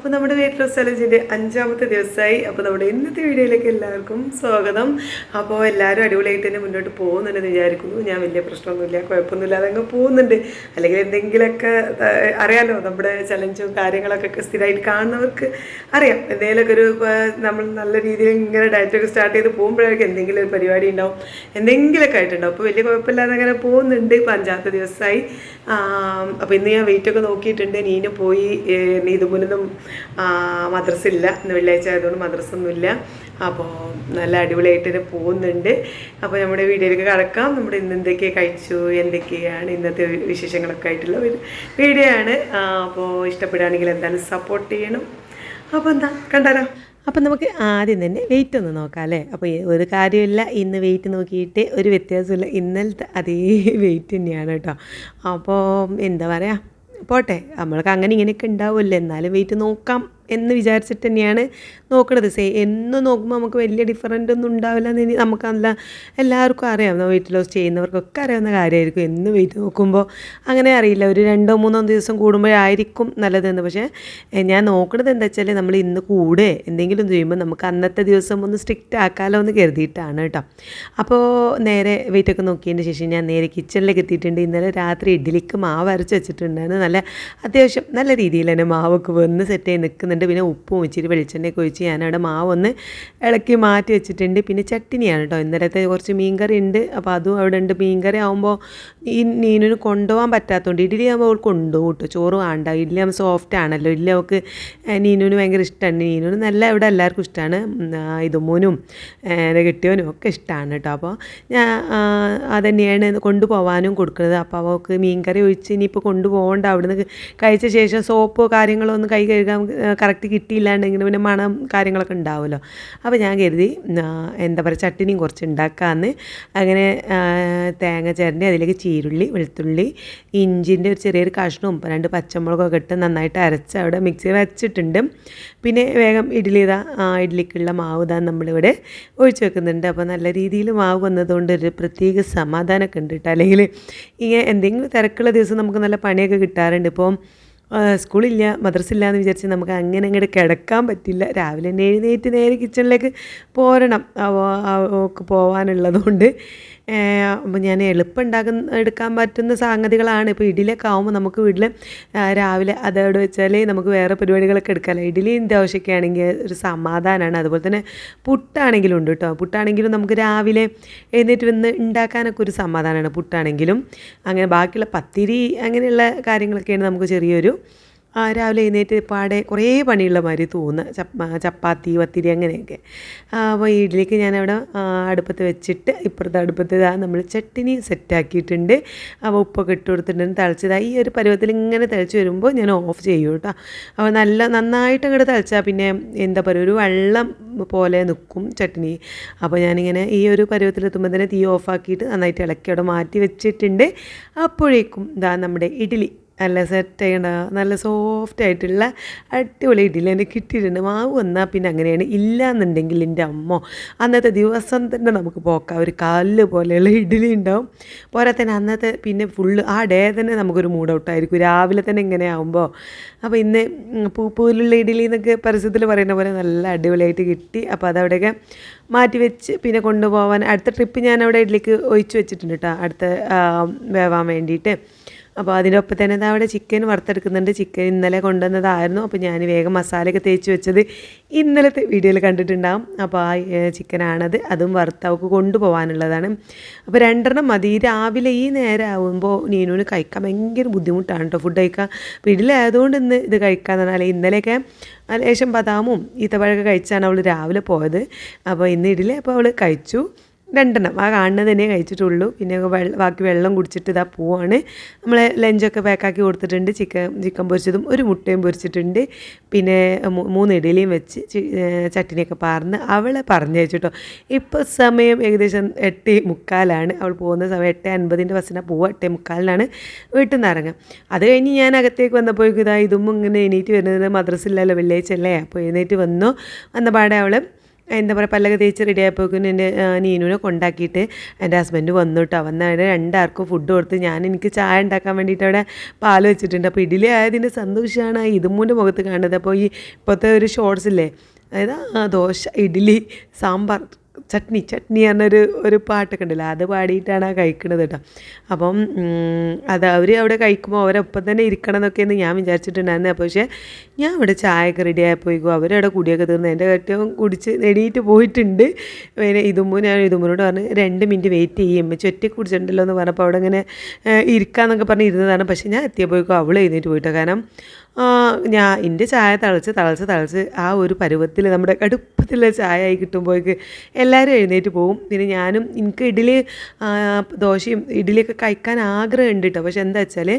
അപ്പോൾ നമ്മുടെ ലോസ് ചലഞ്ചിന്റെ അഞ്ചാമത്തെ ദിവസമായി അപ്പോൾ നമ്മുടെ ഇന്നത്തെ വീഡിയോയിലേക്ക് എല്ലാവർക്കും സ്വാഗതം. അപ്പോൾ എല്ലാവരും അടിപൊളിയായിട്ട് തന്നെ മുന്നോട്ട് പോകുന്നുണ്ടെന്ന് വിചാരിക്കുന്നു. ഞാൻ വലിയ പ്രശ്നമൊന്നുമില്ല കുഴപ്പമൊന്നുമില്ലാതെ അങ്ങ് പോകുന്നുണ്ട്. അല്ലെങ്കിൽ എന്തെങ്കിലുമൊക്കെ അറിയാലോ നമ്മുടെ ചലഞ്ചും കാര്യങ്ങളൊക്കെ സ്ഥിരമായിട്ട് കാണുന്നവർക്ക് അറിയാം. എന്തെങ്കിലുമൊക്കെ ഒരു നമ്മൾ നല്ല രീതിയിൽ ഇങ്ങനെ ഡയറ്റൊക്കെ സ്റ്റാർട്ട് ചെയ്ത് പോകുമ്പോഴേക്കും എന്തെങ്കിലും ഒരു പരിപാടി ഉണ്ടാവും. എന്തെങ്കിലുമൊക്കെ ആയിട്ടുണ്ടാവും. അപ്പോൾ വലിയ കുഴപ്പമില്ലാതെ അങ്ങനെ പോകുന്നുണ്ട്. ഇപ്പോൾ അഞ്ചാമത്തെ ദിവസമായി. അപ്പോൾ ഇന്ന് ഞാൻ വെയിറ്റൊക്കെ നോക്കിയിട്ടുണ്ട്. നീനും പോയി നീതുമുനും മദ്രസ ഇല്ല ഇന്ന് വെള്ളിയാഴ്ച ആയതുകൊണ്ട് മദ്രസ ഒന്നുമില്ല അപ്പോൾ നല്ല അടിപൊളിയായിട്ട് തന്നെ പോകുന്നുണ്ട്. അപ്പോൾ നമ്മുടെ വീഡിയോയിലേക്ക് കടക്കാം. നമ്മുടെ ഇന്ന് എന്തൊക്കെ കഴിച്ചു എന്തൊക്കെയാണ് ഇന്നത്തെ വിശേഷങ്ങളൊക്കെ ആയിട്ടുള്ള ഒരു വീഡിയോ ആണ്. അപ്പോൾ ഇഷ്ടപ്പെടുകയാണെങ്കിൽ എന്തായാലും സപ്പോർട്ട് ചെയ്യണം. അപ്പോൾ എന്താ കണ്ടാലോ? അപ്പം നമുക്ക് ആദ്യം തന്നെ വെയിറ്റ് ഒന്ന് നോക്കാം അല്ലേ? അപ്പോൾ ഒരു കാര്യമില്ല. ഇന്ന് വെയിറ്റ് നോക്കിയിട്ട് ഒരു വ്യത്യാസമില്ല. ഇന്നലത്തെ അതേ വെയിറ്റ് തന്നെയാണ് കേട്ടോ. അപ്പോൾ എന്താ പറയുക പോട്ടെ നമ്മൾക്ക് അങ്ങനെ ഇങ്ങനെയൊക്കെ ഉണ്ടാവുമല്ലോ. എന്നാലും വെയിറ്റ് നോക്കാം. എന്ന് വിചാരിച്ചിട്ട് തന്നെയാണ് നോക്കണത്. സേ എന്ന് നോക്കുമ്പോൾ നമുക്ക് വലിയ ഡിഫറന്റ് ഒന്നും ഉണ്ടാവില്ല എന്ന് ഇനി നല്ല എല്ലാവർക്കും അറിയാവുന്ന വെയിറ്റ് ലോസ് ചെയ്യുന്നവർക്കൊക്കെ അറിയാവുന്ന കാര്യമായിരിക്കും. എന്ന് വെയിറ്റ് നോക്കുമ്പോൾ അങ്ങനെ അറിയില്ല. ഒരു രണ്ടോ മൂന്നോ ദിവസം കൂടുമ്പോഴായിരിക്കും നല്ലതെന്ന്. പക്ഷേ ഞാൻ നോക്കണത് എന്താ വെച്ചാൽ നമ്മൾ ഇന്ന് കൂടെ എന്തെങ്കിലും ചെയ്യുമ്പോൾ നമുക്ക് അന്നത്തെ ദിവസം ഒന്ന് സ്ട്രിക്റ്റ് ആക്കാമല്ലോ എന്ന് കരുതിയിട്ടാണ് കേട്ടോ. അപ്പോൾ നേരെ വെയിറ്റൊക്കെ നോക്കിയതിന് ശേഷം ഞാൻ നേരെ കിച്ചണിലേക്ക് എത്തിയിട്ടുണ്ട്. ഇന്നലെ രാത്രി ഇഡ്ഡലിക്ക് മാവ് അരച്ച് വെച്ചിട്ടുണ്ടായിരുന്നു. നല്ല അത്യാവശ്യം നല്ല രീതിയിൽ തന്നെ മാവൊക്കെ വന്ന് സെറ്റ് ചെയ്ത് നിൽക്കുന്നുണ്ട് പിന്നെ ഉപ്പും ഇച്ചിരി വെളിച്ചെണ്ണയൊക്കെ ഒഴിച്ച് ഞാനവിടെ മാവ് ഒന്ന് ഇളക്കി മാറ്റി വെച്ചിട്ടുണ്ട്. പിന്നെ ചട്ടിനിയാണ് കേട്ടോ ഇന്നലത്തെ കുറച്ച് മീൻകറി ഉണ്ട്. അപ്പോൾ അതും അവിടെ ഉണ്ട്. മീൻകറി ആകുമ്പോൾ ഈ നീനിന് കൊണ്ടുപോകാൻ പറ്റാത്തതുകൊണ്ട് ഇഡ്ഡലി ആകുമ്പോൾ അവൾ കൊണ്ടുപോകും കേട്ടോ ചോറ് വേണ്ട. ഇഡ്ഡലി ആകുമ്പോൾ സോഫ്റ്റ് ആണല്ലോ. ഇഡ്ഡലി അവൾക്ക് നീനുവിന് ഭയങ്കര ഇഷ്ടമാണ്. നീനുവിന് നല്ല ഇവിടെ എല്ലാവർക്കും ഇഷ്ടമാണ്. ഇതുമോനും എന്റെ കെട്ടിയവനും ഒക്കെ ഇഷ്ടമാണ് കേട്ടോ അപ്പോൾ ഞാൻ അതന്നെയാണ് കൊണ്ടുപോകാനും കൊടുക്കുന്നത്. അപ്പോൾ അവൾക്ക് മീൻകറി ഒഴിച്ച് ഇനിയിപ്പോൾ കൊണ്ടുപോകണ്ട. അവിടുന്ന് കഴിച്ച ശേഷം സോപ്പ് കാര്യങ്ങളോ ഒന്നും കൈ കഴുകാൻ കറക്റ്റ് കിട്ടിയില്ലാണ്ടെങ്കിൽ പിന്നെ മണം കാര്യങ്ങളൊക്കെ ഉണ്ടാവുമല്ലോ. അപ്പോൾ ഞാൻ കരുതി എന്താ പറയുക ചട്ടിനിയും കുറച്ച് ഉണ്ടാക്കാമെന്ന്. അങ്ങനെ തേങ്ങ ചേരണ്ടി അതിലേക്ക് ചീരുള്ളി വെളുത്തുള്ളി ഇഞ്ചിന്റെ ഒരു ചെറിയൊരു കഷ്ണവും രണ്ട് പച്ചമുളകൊക്കെ ഇട്ട് നന്നായിട്ട് അരച്ച് അവിടെ മിക്സി വെച്ചിട്ടുണ്ട്. പിന്നെ വേഗം ഇഡ്ഡലി ഇതാ ഇഡ്ഡലിക്കുള്ള മാവ് ഇതാ നമ്മളിവിടെ ഒഴിച്ച് വെക്കുന്നുണ്ട്. അപ്പോൾ നല്ല രീതിയിൽ മാവ് വന്നതുകൊണ്ട് ഒരു പ്രത്യേക സമാധാനമൊക്കെ ഉണ്ട് കേട്ടോ. അല്ലെങ്കിൽ ഇങ്ങനെ എന്തെങ്കിലും തിരക്കുള്ള ദിവസം നമുക്ക് നല്ല പണിയൊക്കെ കിട്ടാറുണ്ട്. ഇപ്പം സ്കൂളില്ല മദ്രസില്ല എന്ന് വിചാരിച്ച് നമുക്ക് അങ്ങനെ അങ്ങോട്ട് കിടക്കാൻ പറ്റില്ല. രാവിലെ തന്നെ എഴുന്നേറ്റ് നേരെ കിച്ചണിലേക്ക് പോരണം. അവൾക്ക് പോകാനുള്ളതുകൊണ്ട് ഞാൻ എളുപ്പം ഉണ്ടാക്കുന്ന എടുക്കാൻ പറ്റുന്ന സംഗതികളാണ് ഇപ്പോൾ ഇഡ്ഡലിയൊക്കെ ആകുമ്പോൾ നമുക്ക് വീട്ടിൽ രാവിലെ അതോട് വെച്ചാൽ നമുക്ക് വേറെ പരിപാടികളൊക്കെ എടുക്കാമല്ലോ ഇഡ്ഡലിയും ദോശയൊക്കെ ആണെങ്കിൽ ഒരു സമാധാനമാണ് അതുപോലെ തന്നെ പുട്ടാണെങ്കിലും ഉണ്ട് കേട്ടോ പുട്ടാണെങ്കിലും നമുക്ക് രാവിലെ എഴുന്നേറ്റ് വന്ന് ഉണ്ടാക്കാനൊക്കെ ഒരു സമാധാനമാണ് പുട്ടാണെങ്കിലും അങ്ങനെ ബാക്കിയുള്ള പത്തിരി അങ്ങനെയുള്ള കാര്യങ്ങളൊക്കെയാണ് നമുക്ക് ചെറിയൊരു രാവിലെ എഴുന്നേറ്റ് പാടെ കുറേ പണിയുള്ള മാതിരി തോന്നുക ചപ്പ ചപ്പാത്തി വത്തിരി അങ്ങനെയൊക്കെ. അപ്പോൾ ഇഡ്ഡലിക്ക് ഞാനവിടെ അടുപ്പത്ത് വെച്ചിട്ട് ഇപ്പുറത്തെ അടുപ്പത്ത് ഇതാ നമ്മൾ ചട്ടിനി സെറ്റാക്കിയിട്ടുണ്ട്. അപ്പോൾ ഉപ്പൊക്കെ ഇട്ട് കൊടുത്തിട്ടുണ്ട്. തിളച്ചതാ. ഈ ഒരു പരുവത്തിൽ ഇങ്ങനെ തിളച്ച് വരുമ്പോൾ ഞാൻ ഓഫ് ചെയ്യും കേട്ടോ. അപ്പോൾ നല്ല നന്നായിട്ട് അങ്ങോട്ട് തിളച്ചാൽ പിന്നെ എന്താ പറയുക ഒരു വെള്ളം പോലെ നിൽക്കും ചട്ടിനി. അപ്പോൾ ഞാനിങ്ങനെ ഈ ഒരു പരുവത്തിൽ പരുവത്തിലെത്തുമ്പോൾ തന്നെ തീ ഓഫാക്കിയിട്ട് നന്നായിട്ട് ഇളക്കി അവിടെ മാറ്റി വെച്ചിട്ടുണ്ട്. അപ്പോഴേക്കും ഇതാ നമ്മുടെ ഇഡ്ഡലി നല്ല സെറ്റ് ചെയ്യണ നല്ല സോഫ്റ്റ് ആയിട്ടുള്ള അടിപൊളി ഇഡ്ഡലി എനിക്ക് കിട്ടിയിട്ടുണ്ട്. മാവ് വന്നാൽ പിന്നെ അങ്ങനെയാണ്. ഇല്ല എന്നുണ്ടെങ്കിൽ എന്റെ അമ്മ അന്നത്തെ ദിവസം തന്നെ നമുക്ക് പോക്കാം. ഒരു കല്ല് പോലെയുള്ള ഇഡ്ഡലി ഉണ്ടാവും. പോരാ തന്നെ അന്നത്തെ പിന്നെ ഫുള്ള് ആ ഡേ തന്നെ നമുക്കൊരു മൂഡ് ഔട്ടായിരിക്കും രാവിലെ തന്നെ ഇങ്ങനെ ആകുമ്പോൾ അപ്പോൾ ഇന്ന് പൂപ്പൂലുള്ള പൂലുള്ള ഇഡ്ഡലി എന്നൊക്കെ പരസ്യത്തിൽ പറയുന്ന പോലെ നല്ല അടിപൊളിയായിട്ട് കിട്ടി. അപ്പോൾ അതവിടെയൊക്കെ മാറ്റി വെച്ച് പിന്നെ കൊണ്ടുപോകാൻ അടുത്ത ട്രിപ്പ് ഞാൻ അവിടെ ഇഡ്ഡലിക്ക് ഒഴിച്ചു വെച്ചിട്ടുണ്ട് കേട്ടോ അടുത്ത വേവാൻ വേണ്ടിയിട്ട്. അപ്പോൾ അതിനൊപ്പം തന്നെ ഇതാ അവിടെ ചിക്കൻ വറുത്തെടുക്കുന്നുണ്ട്. ചിക്കൻ ഇന്നലെ കൊണ്ടുവന്നതായിരുന്നു. അപ്പോൾ ഞാൻ വേഗം മസാലയൊക്കെ തേച്ച് വെച്ചത് ഇന്നലത്തെ വീഡിയോയിൽ കണ്ടിട്ടുണ്ടാകും അപ്പോൾ ആ ചിക്കനാണത് അതും വറുത്ത് അവൾക്ക് കൊണ്ടുപോകാനുള്ളതാണ് അപ്പോൾ രണ്ടെണ്ണം മതി. രാവിലെ ഈ നേരം ആകുമ്പോൾ നീനുവിന് കഴിക്കാൻ ഭയങ്കര ബുദ്ധിമുട്ടാണ് കേട്ടോ ഫുഡ് കഴിക്കാൻ. വീട്ടിലായതുകൊണ്ട് ഇന്ന് ഇത് കഴിക്കാന്ന് പറഞ്ഞാൽ ഇന്നലെയൊക്കെ ലേശം ബദാമും ഈത്തപ്പഴമൊക്കെ കഴിച്ചാണ് അവൾ രാവിലെ പോയത്. അപ്പോൾ ഇന്ന് ഇഡ്ഡലി അപ്പോൾ അവൾ കഴിച്ചു. രണ്ടെണ്ണം. ആ കാണുന്നത് തന്നെ കഴിച്ചിട്ടുള്ളൂ. പിന്നെ വെള്ളം ബാക്കി വെള്ളം കുടിച്ചിട്ട് ഇതാ പോവാണ്. നമ്മൾ ലഞ്ചൊക്കെ പാക്കാക്കി കൊടുത്തിട്ടുണ്ട്. ചിക്കൻ ചിക്കൻ പൊരിച്ചതും ഒരു മുട്ടയും പൊരിച്ചിട്ടുണ്ട്. പിന്നെ മൂന്ന് ഇഡലിയും വെച്ച് ചട്ടിനിയൊക്കെ പാർന്ന് അവളെ പറഞ്ഞയച്ചിട്ടോ ഇപ്പോൾ സമയം ഏകദേശം എട്ട് മുക്കാലാണ്. അവൾ പോകുന്ന സമയം എട്ട് അൻപതിന്റെ ബസ്സിനാണ് പോവുക എട്ട് മുക്കാലിനാണ് വീട്ടിൽ നിന്ന് ഇറങ്ങുക അത് കഴിഞ്ഞ് ഞാൻ അകത്തേക്ക് വന്നപ്പോഴേക്കും ഇതാ ഇതും ഇങ്ങനെ എണീറ്റ് വരുന്നത് മദ്രസില്ലല്ലോ വെള്ളിയാഴ്ച അല്ലേ? അപ്പോൾ എഴുന്നേറ്റ് വന്നു. വന്ന പാടെ അവൾ എന്താ പറയുക പല്ലൊക്കെ തേച്ച് റെഡി ആയപ്പോഴേക്കും എന്റെ നീനുവിനെ കൊണ്ടാക്കിയിട്ട് എന്റെ ഹസ്ബൻഡ് വന്നു കേട്ടോ വന്നവിടെ രണ്ടാർക്കും ഫുഡ് കൊടുത്ത് ഞാൻ എനിക്ക് ചായ ഉണ്ടാക്കാൻ വേണ്ടിയിട്ട് അവിടെ പാൽ വെച്ചിട്ടുണ്ട്. അപ്പോൾ ഇഡ്ഡലി ആയതിന്റെ സന്തോഷമാണ് ഇതുമൂന്റെ മുഖത്ത് കാണുന്നത്. അപ്പോൾ ഈ ഇപ്പോഴത്തെ ഒരു ഷോർട്സ് ഇല്ലേ അതായത് ദോശ ഇഡ്ഡലി സാമ്പാർ ചട്നി ചട്നി പറഞ്ഞൊരു ഒരു പാട്ടൊക്കെ ഉണ്ടല്ലോ അത് പാടിയിട്ടാണ് ആ കഴിക്കണത് കേട്ടോ. അപ്പം അത് അവർ അവിടെ കഴിക്കുമ്പോൾ അവരൊപ്പം തന്നെ ഇരിക്കണം എന്നൊക്കെയെന്ന് ഞാൻ വിചാരിച്ചിട്ടുണ്ടായിരുന്നു. അപ്പോൾ പക്ഷേ ഞാൻ ഇവിടെ ചായയൊക്കെ റെഡി ആയപ്പോയിക്കും അവരവിടെ കുടിയൊക്കെ തീർന്ന് എന്റെ കറ്റവും കുടിച്ച് നേടിയിട്ട് പോയിട്ടുണ്ട്. പിന്നെ ഇതുമ്പോൾ ഞാൻ ഇതുമ്പോനോട് പറഞ്ഞ് രണ്ട് മിനിറ്റ് വെയിറ്റ് ചെയ്യും ചൊറ്റി കുടിച്ചിട്ടുണ്ടല്ലോ എന്ന് പറഞ്ഞപ്പോൾ അവിടെ ഇങ്ങനെ ഇരിക്കാന്നൊക്കെ പറഞ്ഞ് ഇരുന്നതാണ്. പക്ഷേ ഞാൻ എത്തിയപ്പോയിക്കും അവൾ എഴുന്നേറ്റ് പോയിട്ടോ കാരണം ഞാൻ എന്റെ ചായ തിളച്ച് തിളച്ച് തിളച്ച് ആ ഒരു പരുവത്തിൽ നമ്മുടെ കടുപ്പത്തിലുള്ള ചായ ആയി കിട്ടുമ്പോഴേക്ക് എല്ലാവരും എഴുന്നേറ്റ് പോകും പിന്നെ ഞാനും എനിക്ക് ഇഡ്ഡലി ദോശയും ഇഡ്ഡലിയൊക്കെ കഴിക്കാൻ ആഗ്രഹമുണ്ട് കേട്ടോ. പക്ഷെ എന്താ വെച്ചാൽ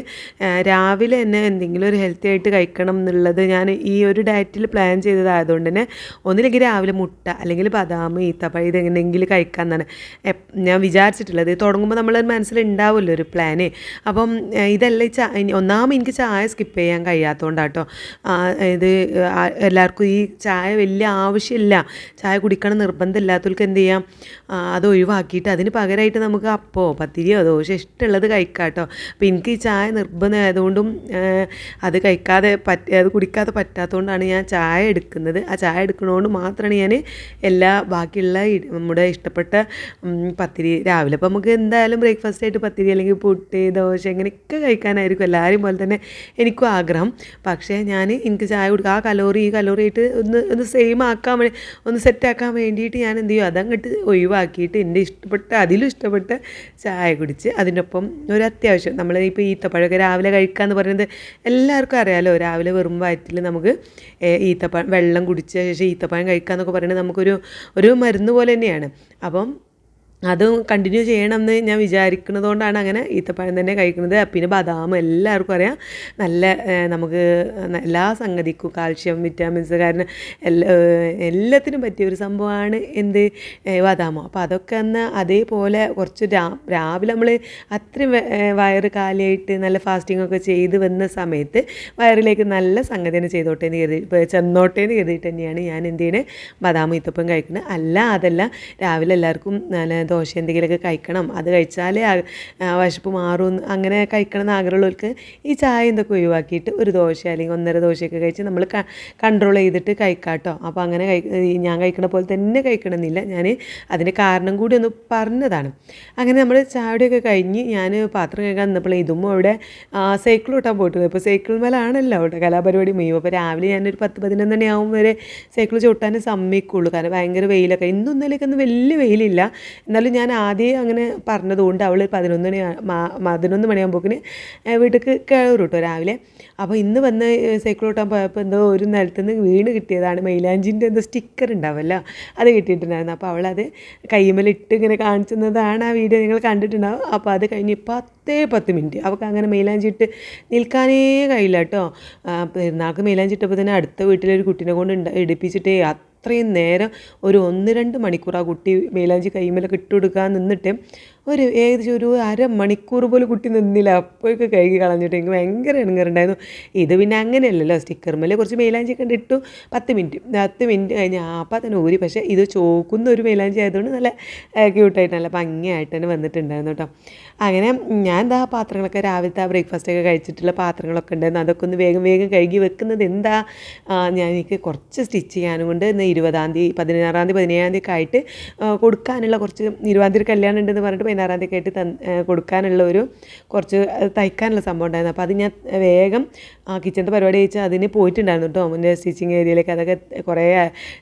രാവിലെ തന്നെ എന്തെങ്കിലും ഒരു ഹെൽത്തി ആയിട്ട് കഴിക്കണം എന്നുള്ളത് ഞാൻ ഈ ഒരു ഡയറ്റിൽ പ്ലാൻ ചെയ്തതായതുകൊണ്ട് തന്നെ ഒന്നില്ലെങ്കിൽ രാവിലെ മുട്ട അല്ലെങ്കിൽ ബദാം ഈത്തപ്പഴം ഇതെങ്ങനെയെങ്കിലും കഴിക്കാൻ തന്നെ ഞാൻ വിചാരിച്ചിട്ടുള്ളത്. തുടങ്ങുമ്പോൾ നമ്മൾ മനസ്സിലുണ്ടാവുമല്ലോ ഒരു പ്ലാന് അപ്പം ഇതല്ല ചാ ഒന്നാമത് എനിക്ക് ചായ സ്കിപ്പ് ചെയ്യാൻ കഴിയാത്തതുകൊണ്ടാണ് കേട്ടോ ഇത് എല്ലാവർക്കും ഈ ചായ വലിയ ആവശ്യമില്ല. ചായ കുടിക്കണം നിർബന്ധമില്ലാത്തവർക്ക് എന്ത് ചെയ്യാം? അത് ഒഴിവാക്കിയിട്ട് അതിന് പകരമായിട്ട് നമുക്ക് അപ്പോ പത്തിരിയോ ദോശ ഇഷ്ടമുള്ളത് കഴിക്കാം കേട്ടോ. അപ്പോൾ എനിക്ക് ഈ ചായ നിർബന്ധമായതുകൊണ്ടും അത് കഴിക്കാതെ പറ്റ അത് കുടിക്കാതെ പറ്റാത്തതുകൊണ്ടാണ് ഞാൻ ചായ എടുക്കുന്നത്. ആ ചായ എടുക്കുന്നതുകൊണ്ട് മാത്രമാണ് ഞാൻ എല്ലാ ബാക്കിയുള്ള നമ്മുടെ ഇഷ്ടപ്പെട്ട പത്തിരി രാവിലെ. അപ്പോൾ നമുക്ക് എന്തായാലും ബ്രേക്ക്ഫാസ്റ്റ് ആയിട്ട് പത്തിരി അല്ലെങ്കിൽ പുട്ട് ദോശ ഇങ്ങനെയൊക്കെ കഴിക്കാനായിരിക്കും എല്ലാവരും പോലെ തന്നെ എനിക്കും ആഗ്രഹം. പക്ഷേ ഞാൻ എനിക്ക് ചായ കൊടുക്കുക ആ കലോറി ഈ കലോറി ആയിട്ട് ഒന്ന് ഒന്ന് സെയിം ആക്കാൻ വേണ്ടി ഒന്ന് സെറ്റാക്കാൻ വേണ്ടിയിട്ട് ഞാൻ എന്ത് ചെയ്യും? അതങ്ങോട്ട് ഒഴിവാക്കിയിട്ട് എന്റെ ഇഷ്ടപ്പെട്ട അതിലും ഇഷ്ടപ്പെട്ട ചായ കുടിച്ച് അതിനൊപ്പം ഒരു അത്യാവശ്യം നമ്മൾ ഇപ്പോൾ ഈത്തപ്പഴമൊക്കെ രാവിലെ കഴിക്കുക എന്ന് പറയുന്നത് എല്ലാവർക്കും അറിയാമല്ലോ രാവിലെ വെറും വയറ്റിൽ നമുക്ക് ഈത്തപ്പഴം വെള്ളം കുടിച്ച ശേഷം ഈത്തപ്പഴം കഴിക്കുക എന്നൊക്കെ പറയുന്നത് നമുക്കൊരു ഒരു മരുന്ന് പോലെ തന്നെയാണ്. അപ്പം അതും കണ്ടിന്യൂ ചെയ്യണം എന്ന് ഞാൻ വിചാരിക്കുന്നത് കൊണ്ടാണ് അങ്ങനെ ഈത്തപ്പഴം തന്നെ കഴിക്കുന്നത്. പിന്നെ ബദാം എല്ലാവർക്കും അറിയാം. നല്ല നമുക്ക് എല്ലാ സംഗതിക്കും കാൽഷ്യം വിറ്റാമിൻസ് കാരണം എല്ലാ എല്ലാത്തിനും പറ്റിയ ഒരു സംഭവമാണ് എന്ത് ബദാമോ. അപ്പോൾ അതൊക്കെ ഒന്ന് അതേപോലെ കുറച്ച് രാ രാവിലെ നമ്മൾ അത്രയും വയറ് കാലിയായിട്ട് നല്ല ഫാസ്റ്റിംഗ് ഒക്കെ ചെയ്ത് വന്ന സമയത്ത് വയറിലേക്ക് നല്ല സംഗതി തന്നെ ചെയ്തോട്ടെ എന്ന് കരുതി ചെന്നോട്ടെ എന്ന് കരുതിയിട്ട് തന്നെയാണ് ഞാൻ എന്ത് ചെയ്യണേ ബദാം ഈത്തപ്പം കഴിക്കുന്നത്. അല്ല അതല്ല രാവിലെ എല്ലാവർക്കും നല്ല ദോശ എന്തെങ്കിലുമൊക്കെ കഴിക്കണം. അത് കഴിച്ചാലേ വിശപ്പ് മാറും അങ്ങനെ കഴിക്കണം എന്ന് ആഗ്രഹമുള്ളവർക്ക് ഈ ചായ എന്തൊക്കെ ഒഴിവാക്കിയിട്ട് ഒരു ദോശ അല്ലെങ്കിൽ ഒന്നര ദോശയൊക്കെ കഴിച്ച് നമ്മൾ കൺട്രോൾ ചെയ്തിട്ട് കഴിക്കാട്ടോ. കേട്ടോ അപ്പോൾ അങ്ങനെ ഞാൻ കഴിക്കണ പോലെ തന്നെ കഴിക്കണമെന്നില്ല. ഞാൻ അതിന് കാരണം കൂടി ഒന്ന് പറഞ്ഞതാണ്. അങ്ങനെ നമ്മൾ ചായയുടെയൊക്കെ കഴിഞ്ഞ് ഞാൻ പാത്രം കഴിക്കാൻ നിന്നപ്പോൾ ഇതും അവിടെ സൈക്കിൾ ഓട്ടാൻ പോയിട്ടുണ്ട്. ഇപ്പോൾ സൈക്കിൾ മേലാണല്ലോ അവിടെ കലാപരിപാടി മെയ്യും അപ്പോൾ രാവിലെ ഞാനൊരു പത്ത് പതിനൊന്ന് മണിയാവും വരെ സൈക്കിൾ ചവിട്ടാൻ സമ്മതിക്കുള്ളൂ. കാരണം ഭയങ്കര വെയിലൊക്കെ. ഇന്നും ഇന്നലെയൊക്കെ വലിയ വെയിലില്ല. എന്നാലും ഞാൻ ആദ്യം അങ്ങനെ പറഞ്ഞതുകൊണ്ട് അവൾ പതിനൊന്ന് മണി പതിനൊന്ന് മണിയാകുമ്പോക്കിന് വീട്ടിലേക്ക് കയറും കേട്ടോ രാവിലെ. അപ്പോൾ ഇന്ന് വന്ന് സൈക്കിൾ ഓട്ടാൻ പോയപ്പോൾ എന്തോ ഒരു നിലത്തുനിന്ന് വീണ് കിട്ടിയതാണ് മൈലാഞ്ചിന്റെ എന്തോ സ്റ്റിക്കർ ഉണ്ടാവുമല്ലോ അത് കിട്ടിയിട്ടുണ്ടായിരുന്നു. അപ്പോൾ അവളത് കൈമലിട്ട് ഇങ്ങനെ കാണിച്ചുന്നതാണ് ആ വീഡിയോ നിങ്ങൾ കണ്ടിട്ടുണ്ടാവും അപ്പോൾ അത് കഴിഞ്ഞ് പത്തേ പത്ത് മിനിറ്റ്. അവൾക്ക് അങ്ങനെ മൈലാഞ്ചി ഇട്ട് നിൽക്കാനേ കഴിയില്ല കേട്ടോ. പെരുന്നാൾക്ക് മൈലാഞ്ചി തന്നെ അടുത്ത വീട്ടിലൊരു കുട്ടീനെ കൊണ്ട് ഇടിപ്പിച്ചിട്ട് അത്രയും നേരം ഒരു ഒന്ന് രണ്ട് മണിക്കൂർ ആ കുട്ടി മേലാഞ്ചി കൈമേലൊക്കെ ഇട്ട് കൊടുക്കാൻ നിന്നിട്ട് ഒരു ഏകദേശം ഒരു അരമണിക്കൂർ പോലും കുട്ടി നിന്നില്ല. അപ്പോഴൊക്കെ കഴുകി കളഞ്ഞിട്ട് എനിക്ക് ഭയങ്കര ഇണങ്ങറുണ്ടായിരുന്നു ഇത് പിന്നെ അങ്ങനെയല്ലല്ലോ. സ്റ്റിക്കർ മേലെ കുറച്ച് മേലാഞ്ചി കണ്ട് ഇട്ടു പത്ത് മിനിറ്റ് പത്ത് മിനിറ്റ് കഴിഞ്ഞ് അപ്പം തന്നെ ഊരി. പക്ഷേ ഇത് ചോക്കുന്ന ഒരു മേലാഞ്ചി ആയതുകൊണ്ട് നല്ല ക്യൂട്ടായിട്ട് നല്ല ഭംഗിയായിട്ട് തന്നെ വന്നിട്ടുണ്ടായിരുന്നു കേട്ടോ അങ്ങനെ ഞാൻ എന്താ പാത്രങ്ങളൊക്കെ രാവിലത്തെ ആ ബ്രേക്ക്ഫാസ്റ്റൊക്കെ കഴിച്ചിട്ടുള്ള പാത്രങ്ങളൊക്കെ ഉണ്ടായിരുന്നു. അതൊക്കെ ഒന്ന് വേഗം വേഗം കഴുകി വെക്കുന്നത് എന്താ? ഞാൻ എനിക്ക് കുറച്ച് സ്റ്റിച്ച് ചെയ്യാനും കൊണ്ട് ഇന്ന് ഇരുപതാം തീയതി പതിനാറാം തീയതി പതിനേഴാം തീയതി ഒക്കെ ആയിട്ട് കൊടുക്കാനുള്ള കുറച്ച് ഇരുപതാം തീയതി കല്യാണം ഉണ്ടെന്ന് പറഞ്ഞിട്ട് പതിനാറാം തീയതി ആയിട്ട് തന്ന് കൊടുക്കാനുള്ള ഒരു കുറച്ച് തയ്ക്കാനുള്ള സംഭവം ഉണ്ടായിരുന്നു. അപ്പോൾ അത് ഞാൻ വേഗം ആ കിച്ചണിന്റെ പരിപാടി കഴിച്ചാൽ അതിന് പോയിട്ടുണ്ടായിരുന്നു കേട്ടോ എന്റെ സ്റ്റിച്ചിങ് ഏരിയയിലേക്ക് അതൊക്കെ കുറേ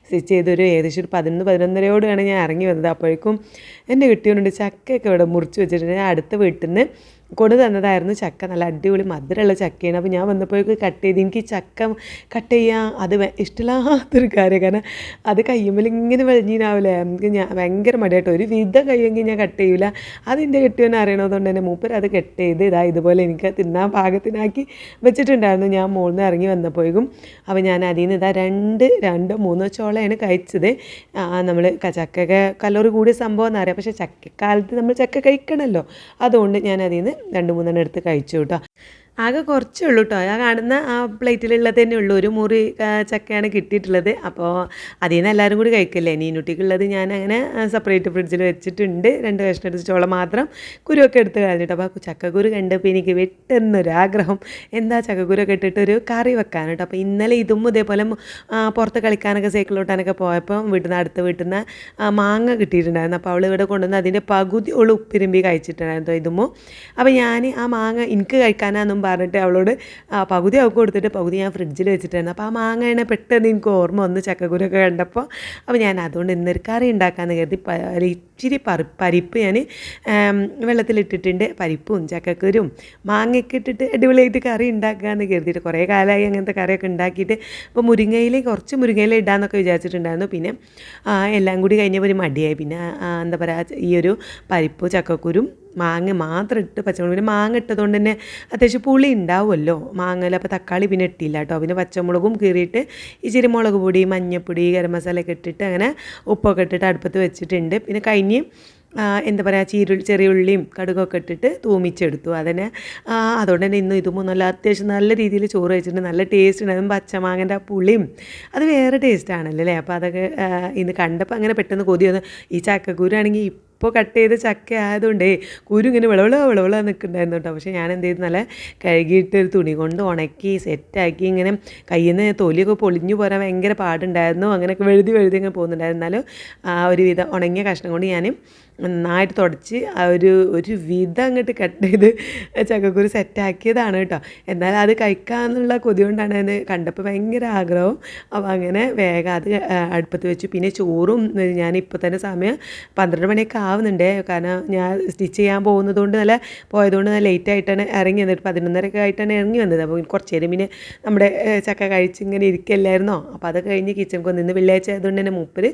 സ്റ്റിച്ച് ചെയ്തൊരു ഏകദേശം ഒരു പതിനൊന്ന് പതിനൊന്നരയോടെയാണ് ഞാൻ ഇറങ്ങി വന്നത്. അപ്പോഴേക്കും എന്റെ കിട്ടിയോണ്ട് ചക്കയൊക്കെ ഇവിടെ മുറിച്ച് വെച്ചിട്ടുണ്ട്. അടുത്ത വീട്ടിൽ നിന്ന് കൊണ്ടു തന്നതായിരുന്നു ചക്ക. നല്ല അടിപൊളി മധുരമുള്ള ചക്കയാണ്. അപ്പോൾ ഞാൻ വന്നപ്പോഴേക്ക് കട്ട് ചെയ്ത് എനിക്ക് ചക്ക കട്ട് ചെയ്യാൻ അത് ഇഷ്ടമില്ലാത്തൊരു കാര്യം. കാരണം അത് കയ്യുമ്പോൾ ഇങ്ങനെ വെളിഞ്ഞിനാവില്ലേ എനിക്ക് ഞാൻ ഭയങ്കര മടിയായിട്ട് ഒരു വിധം കഴിയുമെങ്കിൽ ഞാൻ കട്ട് ചെയ്യില്ല അതിന്റെ കെട്ടിയവനെ അറിയണതുകൊണ്ട് തന്നെ മൂപ്പർ അത് കട്ട് ചെയ്ത് ഇതാ ഇതുപോലെ എനിക്ക് തിന്നാൻ പാകത്തിനാക്കി വെച്ചിട്ടുണ്ടായിരുന്നു. ഞാൻ മുകളിൽ നിന്ന് ഇറങ്ങി വന്നപ്പോഴേക്കും അപ്പോൾ ഞാൻ അതിൽ നിന്ന് ഇതാ രണ്ട് രണ്ടോ മൂന്നോ ചോളയാണ് കഴിച്ചത്. നമ്മൾ ചക്കയൊക്കെ കലോറി കൂടിയ സംഭവം എന്നറിയാം പക്ഷേ ചക്കക്കാലത്ത് നമ്മൾ ചക്ക കഴിക്കണമല്ലോ. അതുകൊണ്ട് ഞാൻ അതിൽ നിന്ന് രണ്ട് മൂന്നെണ്ണം എടുത്ത് കഴിച്ചു കേട്ടോ. ആകെ കുറച്ചേ ഉള്ളൂ കേട്ടോ ആ കാണുന്ന ആ പ്ലേറ്റിലുള്ളത് തന്നെ ഉള്ളൂ. ഒരു മുറി ചക്കയാണ് കിട്ടിയിട്ടുള്ളത്. അപ്പോൾ അതിൽ നിന്ന് എല്ലാവരും കൂടി കഴിക്കല്ലേ? നീനുട്ടിക്കുള്ളത് ഞാൻ അങ്ങനെ സെപ്പറേറ്റ് ഫ്രിഡ്ജിൽ വെച്ചിട്ടുണ്ട്. രണ്ട് കഷ്ണം എടുത്ത് ചോളം മാത്രം കുരുവൊക്കെ എടുത്ത് കളഞ്ഞിട്ട് അപ്പോൾ ചക്കക്കുരു കണ്ടപ്പോൾ എനിക്ക് വെട്ടുന്നൊരാഗ്രഹം. എന്താ ചക്കക്കുരൊക്കെ ഇട്ടിട്ട് ഒരു കറി വെക്കാൻ കേട്ടോ അപ്പോൾ ഇന്നലെ ഇതും ഇതേപോലെ പുറത്ത് കളിക്കാനൊക്കെ സൈക്കിൾ ഓട്ടാനൊക്കെ പോയപ്പോൾ വീട്ടിൽ നിന്ന് അടുത്ത വീട്ടിൽ നിന്ന് മാങ്ങ കിട്ടിയിട്ടുണ്ടായിരുന്നു. അപ്പോൾ അവൾ ഇവിടെ കൊണ്ടുവന്ന് അതിന്റെ പകുതി ഉള്ള ഉപ്പിരുമ്പി കഴിച്ചിട്ടുണ്ടായിരുന്നു ഇതുമോ അപ്പോൾ ഞാൻ ആ മാങ്ങ എനിക്ക് കഴിക്കാനാന്നും പറഞ്ഞിട്ട് അവളോട് പകുതി അവൾക്ക് കൊടുത്തിട്ട് പകുതി ഞാൻ ഫ്രിഡ്ജിൽ വെച്ചിട്ടായിരുന്നു. അപ്പോൾ ആ മാങ്ങയാണ് പെട്ടെന്ന് എനിക്ക് ഓർമ്മ വന്ന് ചക്കക്കുരൊക്കെ കണ്ടപ്പോൾ അപ്പോൾ ഞാൻ അതുകൊണ്ട് ഇന്നൊരു കറി ഉണ്ടാക്കാമെന്ന് കരുതി ഇച്ചിരി പറി പരിപ്പ് ഞാൻ വെള്ളത്തിലിട്ടിട്ടുണ്ട്. പരിപ്പും ചക്കക്കുരും മാങ്ങയൊക്കെ ഇട്ടിട്ട് അടിപൊളിയായിട്ട് കറി ഉണ്ടാക്കാമെന്ന് കരുതിയിട്ട് കുറേ കാലമായി അങ്ങനത്തെ കറിയൊക്കെ ഉണ്ടാക്കിയിട്ട്. അപ്പോൾ മുരിങ്ങയിൽ കുറച്ച് മുരിങ്ങയില ഇടാമെന്നൊക്കെ വിചാരിച്ചിട്ടുണ്ടായിരുന്നു. പിന്നെ എല്ലാം കൂടി കഴിഞ്ഞപ്പോൾ ഒരു മടിയായി. പിന്നെ എന്താ പറയുക ഈ ഒരു പരിപ്പ് ചക്കക്കുരും മാങ്ങ മാത്രം ഇട്ട് പച്ചമുളക് പിന്നെ മാങ്ങ ഇട്ടതുകൊണ്ട് തന്നെ അത്യാവശ്യം പുളി ഉണ്ടാവുമല്ലോ. മാങ്ങയിൽ അപ്പോൾ തക്കാളി പിന്നെ ഇട്ടില്ല കേട്ടോ. പിന്നെ പച്ചമുളകും കീറിയിട്ട് ഇച്ചിരി മുളക് പൊടി മഞ്ഞൾപ്പൊടി ഗരം മസാലയൊക്കെ ഇട്ടിട്ട് അങ്ങനെ ഉപ്പൊക്കെ ഇട്ടിട്ട് അടുപ്പത്ത് വെച്ചിട്ടുണ്ട്. പിന്നെ കഴിഞ്ഞ് എന്താ പറയുക ചീരു ചെറിയ ഉള്ളിയും കടുകൊക്കെ ഇട്ടിട്ട് തൂമിച്ചെടുത്തു. അതിനെ അതുകൊണ്ട് തന്നെ ഇന്നും ഇതും നല്ല അത്യാവശ്യം നല്ല രീതിയിൽ ചോറ് വെച്ചിട്ടുണ്ട് നല്ല ടേസ്റ്റ് ഉണ്ട്. അതും പച്ചമാങ്ങന്റെ ആ പുളിയും അത് വേറെ ടേസ്റ്റ് ആണല്ലോ അല്ലേ? അപ്പോൾ അതൊക്കെ ഇന്ന് കണ്ടപ്പോൾ അങ്ങനെ പെട്ടെന്ന് കൊതി വന്നു. ഈ ചക്കക്കുരാണെങ്കിൽ ഇപ്പോൾ കട്ട് ചെയ്ത് ചക്ക ആയതുകൊണ്ടേ കുരു ഇങ്ങനെ വിളവിള വിളവിള നിൽക്കുന്നുണ്ടായിരുന്നു കേട്ടോ. പക്ഷേ ഞാൻ എന്ത് ചെയ്തു? നല്ല കഴുകിയിട്ട് ഒരു തുണി കൊണ്ട് ഉണക്കി സെറ്റാക്കി ഇങ്ങനെ കയ്യിൽ നിന്ന് തൊലിയൊക്കെ പൊളിഞ്ഞു പോരാൻ ഭയങ്കര പാടുണ്ടായിരുന്നു. അങ്ങനെയൊക്കെ വെഴുതി വെഴുതി ഇങ്ങനെ പോകുന്നുണ്ടായിരുന്നു. എന്നാലും ആ ഒരു വിധ ഉണങ്ങിയ കഷ്ണം കൊണ്ട് ഞാൻ നന്നായിട്ട് തുടച്ച് ആ ഒരു ഒരു വിധം അങ്ങോട്ട് കട്ട് ചെയ്ത് ചക്കക്കുരു സെറ്റാക്കിയതാണ് കേട്ടോ. എന്നാൽ അത് കഴിക്കാമെന്നുള്ള കൊതി കൊണ്ടാണ് അത് കണ്ടപ്പോൾ ഭയങ്കര ആഗ്രഹവും. അപ്പോൾ അങ്ങനെ വേഗം അത് അടുപ്പത്ത് വെച്ചു. പിന്നെ ചോറും ഞാൻ ഇപ്പോൾ തന്നെ സമയം പന്ത്രണ്ട് മണിയൊക്കെ ആവുന്നുണ്ട്. കാരണം ഞാൻ സ്റ്റിച്ച് ചെയ്യാൻ പോകുന്നത് കൊണ്ട് നല്ല പോയതുകൊണ്ട് നല്ല ലേറ്റ് ആയിട്ടാണ് ഇറങ്ങി വന്നത്. പതിനൊന്നരയൊക്കെ ആയിട്ടാണ് ഇറങ്ങി വന്നത്. അപ്പോൾ കുറച്ച് നേരം പിന്നെ നമ്മുടെ ചക്ക കഴിച്ച് ഇങ്ങനെ ഇരിക്കല്ലായിരുന്നോ? അപ്പോൾ അതൊക്കെ കഴിഞ്ഞ് കിച്ചൺ ഇന്ന് വെള്ളിയാഴ്ച ആയതുകൊണ്ട് തന്നെ മൂപ്പര്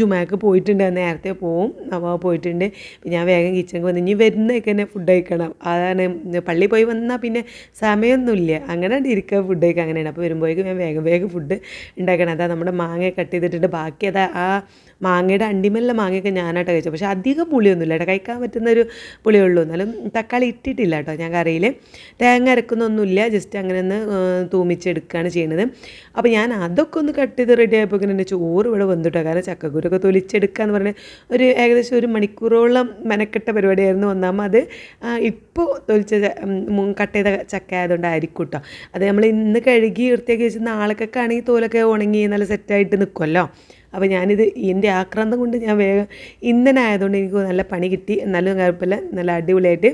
ജുമാക്ക് പോയിട്ടുണ്ട്. നേരത്തെ പോവും. അപ്പോൾ പോയിട്ടുണ്ട്. ഞാൻ വേഗം കിച്ചണിൽ വന്ന് ഇനി വരുന്നതൊക്കെ തന്നെ ഫുഡ് കഴിക്കണം. അതാണ് പള്ളി പോയി വന്നാൽ പിന്നെ സമയമൊന്നുമില്ല. അങ്ങനെ ഇരിക്കുക ഫുഡ് കഴിക്കുക അങ്ങനെയാണ്. അപ്പോൾ വരുമ്പോഴേക്കും ഞാൻ വേഗം വേഗം ഫുഡ് ഉണ്ടാക്കണം. അതാ നമ്മുടെ മാങ്ങ കട്ട് ചെയ്തിട്ടുണ്ട് ബാക്കി അതാ ആ മാങ്ങയുടെ അണ്ടിമല്ല മാങ്ങയൊക്കെ ഞാനായിട്ട് കഴിച്ചത്. പക്ഷേ അധികം പുളിയൊന്നുമില്ല കേട്ടോ. കഴിക്കാൻ പറ്റുന്ന ഒരു പുളിയേ ഉള്ളൂ എന്നാലും തക്കാളി ഇട്ടിട്ടില്ല കേട്ടോ ഞാൻ കറിയിൽ തേങ്ങ അരക്കുന്നൊന്നുമില്ല. ജസ്റ്റ് അങ്ങനെ ഒന്ന് തൂമിച്ചെടുക്കുകയാണ് ചെയ്യുന്നത്. അപ്പോൾ ഞാൻ അതൊക്കെ ഒന്ന് കട്ട് ചെയ്ത് റെഡി ആയപ്പോൾ എന്റെ ചോറ് ഇവിടെ വന്നിട്ടോ. കാരണം ചക്കക്കുരൊക്കെ തൊലിച്ചെടുക്കുക എന്ന് പറഞ്ഞാൽ ഒരു ഏകദേശം ഒരു മണിക്കൂറോളം മെനക്കെട്ട പരിപാടിയായിരുന്നു. അത് ഇപ്പോൾ തൊലിച്ച കട്ട് ചെയ്ത ചക്ക ആയതുകൊണ്ടായിരിക്കും അത് നമ്മൾ ഇന്ന് കഴുകി വൃത്തിയാക്കി വെച്ച് നാളൊക്കെ ആണെങ്കിൽ തോലൊക്കെ ഉണങ്ങി നല്ല സെറ്റായിട്ട് നിൽക്കുമല്ലോ അപ്പോൾ ഞാനിത് എന്റെ ആക്രാന്തം കൊണ്ട് ഞാൻ വേഗം ഇന്നനായതുകൊണ്ട് എനിക്ക് നല്ല പണി കിട്ടി. എന്നാലും കുഴപ്പമില്ല. നല്ല അടിപൊളിയായിട്ട്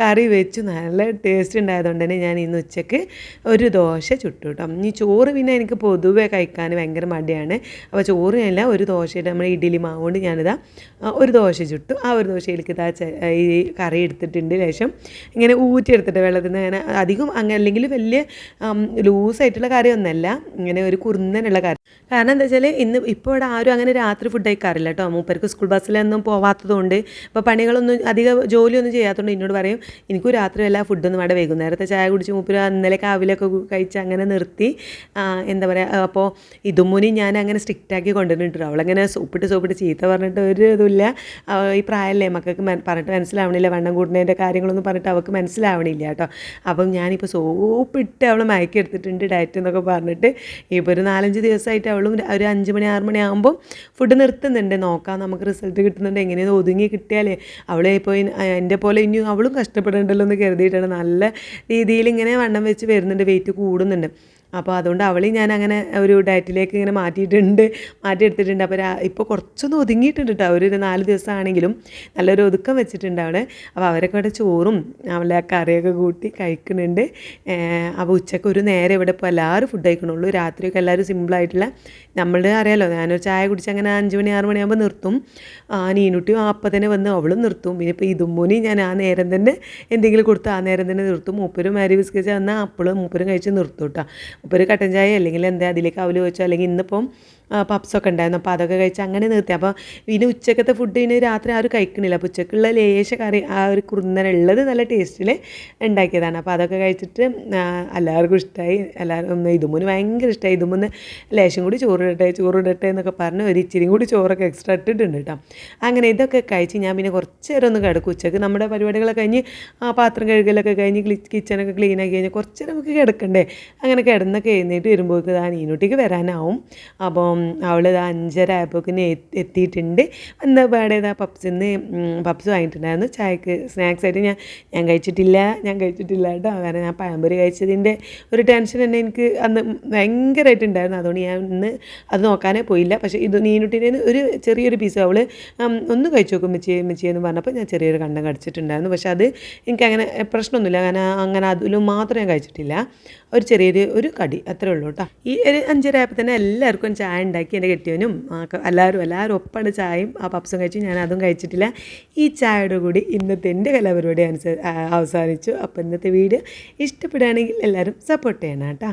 കറി വെച്ചു. നല്ല ടേസ്റ്റ് ഉണ്ടായതുകൊണ്ട് തന്നെ ഞാൻ ഇന്ന് ഉച്ചയ്ക്ക് ഒരു ദോശ ചുട്ടു കേട്ടോ ഈ ചോറ് പിന്നെ എനിക്ക് പൊതുവെ കഴിക്കാൻ ഭയങ്കര മടിയാണ്. അപ്പോൾ ചോറ് അല്ല ഒരു ദോശയുടെ നമ്മൾ ഇഡ്ഡലി മാവുകൊണ്ട് ഞാനിതാ ഒരു ദോശ ചുട്ടു. ആ ഒരു ദോശയിലേക്ക് ഇതാ ഈ കറി എടുത്തിട്ടുണ്ട് ശേഷം ഇങ്ങനെ ഊറ്റിയെടുത്തിട്ട് വെള്ളത്തിൽ നിന്ന് അങ്ങനെ അധികം അങ്ങനെ അല്ലെങ്കിൽ വലിയ ലൂസായിട്ടുള്ള കറിയൊന്നുമല്ല ഇങ്ങനെ ഒരു കുറുന്നനുള്ള കറി. കാരണം എന്താ വെച്ചാൽ ഇന്ന് ഇപ്പോൾ ഇവിടെ ആരും അങ്ങനെ രാത്രി ഫുഡ് കഴിക്കാറില്ല കേട്ടോ മൂപ്പർക്ക് സ്കൂൾ ബസ്സിലൊന്നും പോവാത്തതുകൊണ്ട്. ഇപ്പോൾ പണികളൊന്നും അധികം ജോലിയൊന്നും ചെയ്യാത്തതുകൊണ്ട് എന്നോട് പറയും എനിക്കും രാത്രി എല്ലാ ഫുഡൊന്നും വേണ്ട വൈകുന്നേരത്തെ ചായ കുടിച്ച് മൂപ്പര് ഇന്നലെ കാവിലൊക്കെ കഴിച്ച് അങ്ങനെ നിർത്തി. എന്താ പറയുക അപ്പോൾ ഇതുമുനി ഞാൻ അങ്ങനെ സ്ട്രിക്റ്റാക്കി കൊണ്ടുവന്നിട്ടുണ്ട്. അവളങ്ങനെ സൂപ്പിട്ട് സൂപ്പിട്ട് ചീത്ത പറഞ്ഞിട്ട് ഒരു ഇതുമില്ല. ഈ പ്രായമല്ലേ മക്കൾക്ക് പറഞ്ഞിട്ട് മനസ്സിലാവണില്ല. വണ്ണം കൂടുന്നതിന്റെ കാര്യങ്ങളൊന്നും പറഞ്ഞിട്ട് അവൾക്ക് മനസ്സിലാവണില്ല കേട്ടോ. അപ്പം ഞാനിപ്പോൾ സോപ്പിട്ട് അവൾ മയക്കി എടുത്തിട്ടുണ്ട് ഡയറ്റ് എന്നൊക്കെ പറഞ്ഞിട്ട്. ഇപ്പോൾ ഒരു നാലഞ്ച് ദിവസമായിട്ട് അവളും ഒരു- അഞ്ച് മണി ആറ് മണി ആകുമ്പോൾ ഫുഡ് നിർത്തുന്നുണ്ട്. നോക്കാം നമുക്ക് റിസൾട്ട് കിട്ടുന്നുണ്ട്. എങ്ങനെയാണ് ഒതുങ്ങി കിട്ടിയാലേ. അവളെ ഇപ്പോൾ എന്റെ പോലെ ഇനി അവളും കഷ്ടപ്പെടേണ്ടല്ലോ എന്ന് കരുതിയിട്ടാണ് നല്ല രീതിയിൽ ഇങ്ങനെ വണ്ണം വെച്ച് വരുന്നുണ്ട്. വെയിറ്റ് കൂടുന്നുണ്ട്. അപ്പോൾ അതുകൊണ്ട് അവളി ഞാൻ അങ്ങനെ ഒരു ഡയറ്റിലേക്ക് ഇങ്ങനെ മാറ്റിയിട്ടുണ്ട് മാറ്റിയെടുത്തിട്ടുണ്ട്. അപ്പോൾ ഇപ്പോൾ കുറച്ചൊന്ന് ഒതുങ്ങിയിട്ടുണ്ട് കേട്ടോ. ഒരു നാല് ദിവസമാണെങ്കിലും നല്ലൊരു ഒതുക്കം വെച്ചിട്ടുണ്ട് അവിടെ അപ്പോൾ അവരൊക്കെ ഇവിടെ ചോറും അവളെ കറിയൊക്കെ കൂട്ടി കഴിക്കുന്നുണ്ട്. അപ്പോൾ ഉച്ചയ്ക്ക് ഒരു നേരം ഇവിടെ ഇപ്പോൾ എല്ലാവരും ഫുഡ് കഴിക്കണുള്ളൂ. രാത്രിയൊക്കെ എല്ലാവരും സിമ്പിളായിട്ടുള്ള നമ്മളുടെ അറിയാലോ ഞാനൊരു ചായ കുടിച്ച് അങ്ങനെ അഞ്ച് മണി ആറ് മണിയാകുമ്പോൾ നിർത്തും. ആ നീനുട്ടിയും അപ്പം തന്നെ വന്ന് അവളും നിർത്തും. പിന്നെ ഇപ്പോൾ മുനി ഞാൻ ആ നേരം തന്നെ എന്തെങ്കിലും കൊടുത്ത് ആ നേരം തന്നെ നിർത്തും. മൂപ്പരും മാരി ബിസ്കറ്റ് വന്നാൽ അപ്പോഴും മൂപ്പരും കഴിച്ച് നിർത്തും കേട്ടോ. മൂപ്പര് കട്ടൻ ചായ അല്ലെങ്കിൽ എന്താ അതിലേക്ക് അവൽ വെച്ചോ അല്ലെങ്കിൽ ഇന്നിപ്പം പപ്സൊക്കെ ഉണ്ടായിരുന്നു. അപ്പോൾ അതൊക്കെ കഴിച്ച് അങ്ങനെ നിർത്തി. അപ്പോൾ പിന്നെ ഉച്ചക്കത്തെ ഫുഡ് പിന്നെ രാത്രി ആരും കഴിക്കണില്ല. അപ്പോൾ ഉച്ചക്കുള്ള ലേശ കറി ആ ഒരു കുറുന്നനുള്ളത് നല്ല ടേസ്റ്റിൽ ഉണ്ടാക്കിയതാണ്. അപ്പോൾ അതൊക്കെ കഴിച്ചിട്ട് എല്ലാവർക്കും ഇഷ്ടമായി എല്ലാവരും ഇതുമൂന്ന് ഭയങ്കര ഇഷ്ടമായി ഇതുമൂന്ന് ലേശം കൂടി ചോറിടട്ടെ ചോറിടട്ടെ എന്നൊക്കെ പറഞ്ഞ് ഒരു ഇച്ചിരി കൂടി ചോറൊക്കെ എക്സ്ട്രാ ഇട്ടിട്ടുണ്ട് കേട്ടോ അങ്ങനെ ഇതൊക്കെ കഴിച്ച് ഞാൻ പിന്നെ കുറച്ച് നേരം ഒന്ന് കിടക്കും. ഉച്ചയ്ക്ക് നമ്മുടെ പരിപാടികളൊക്കെ കഴിഞ്ഞ് ആ പാത്രം കഴുകലൊക്കെ കഴിഞ്ഞ് കിച്ചണൊക്കെ ക്ലീൻ ആക്കി കഴിഞ്ഞാൽ കുറച്ച് നേരം നമുക്ക് കിടക്കണ്ടേ? അങ്ങനെ കിടന്നൊക്കെ എഴുന്നേറ്റ് വരുമ്പോഴേക്ക് ആ നീനൂട്ടിക്ക് വരാനാവും. അപ്പം അവൾ ഇത് അഞ്ചര ആയപ്പോക്കിന് എത്തിയിട്ടുണ്ട്. എന്താ പാടെ ഇതാ പപ്സിന്ന് പപ്സ് വാങ്ങിയിട്ടുണ്ടായിരുന്നു. ചായക്ക് സ്നാക്സ് ആയിട്ട് ഞാൻ ഞാൻ കഴിച്ചിട്ടില്ല ഞാൻ കഴിച്ചിട്ടില്ല കേട്ടോ. കാരണം ഞാൻ പഴംപൊരി കഴിച്ചതിന്റെ ഒരു ടെൻഷൻ തന്നെ എനിക്ക് അന്ന് ഭയങ്കരമായിട്ടുണ്ടായിരുന്നു അതുകൊണ്ട് ഞാൻ ഇന്ന് അത് നോക്കാനേ പോയില്ല. പക്ഷേ ഇത് നീനുട്ടിന്റെ ഒരു ചെറിയൊരു പീസ് അവൾ ഒന്ന് കഴിച്ചു നോക്കും മിച്ചി മിച്ചി എന്ന് പറഞ്ഞപ്പോൾ ഞാൻ ചെറിയൊരു കണ്ടം കടിച്ചിട്ടുണ്ടായിരുന്നു. പക്ഷേ അത് എനിക്കങ്ങനെ പ്രശ്നമൊന്നുമില്ല. കാരണം അങ്ങനെ അതിലും മാത്രം ഞാൻ കഴിച്ചിട്ടില്ല. ഒരു ചെറിയൊരു ഒരു കടി. അത്രേ ഉള്ളൂ കേട്ടോ. ഈ ഒരു അഞ്ചര ആയപ്പോൾ തന്നെ എല്ലാവർക്കും ചായ ഉണ്ടാക്കി എന്റെ കെട്ടിയവനും എല്ലാവരും എല്ലാവരും ഒപ്പാണ് ചായയും ആ പപ്സും കഴിച്ചു. ഞാൻ അതും കഴിച്ചിട്ടില്ല. ഈ ചായയുടെ കൂടി ഇന്നത്തെ എന്റെ കലാപരിപാടി അവസാനിച്ചു. അപ്പോൾ ഇന്നത്തെ വീഡിയോ ഇഷ്ടപ്പെടുകയാണെങ്കിൽ എല്ലാവരും സപ്പോർട്ട് ചെയ്യണം കേട്ടോ.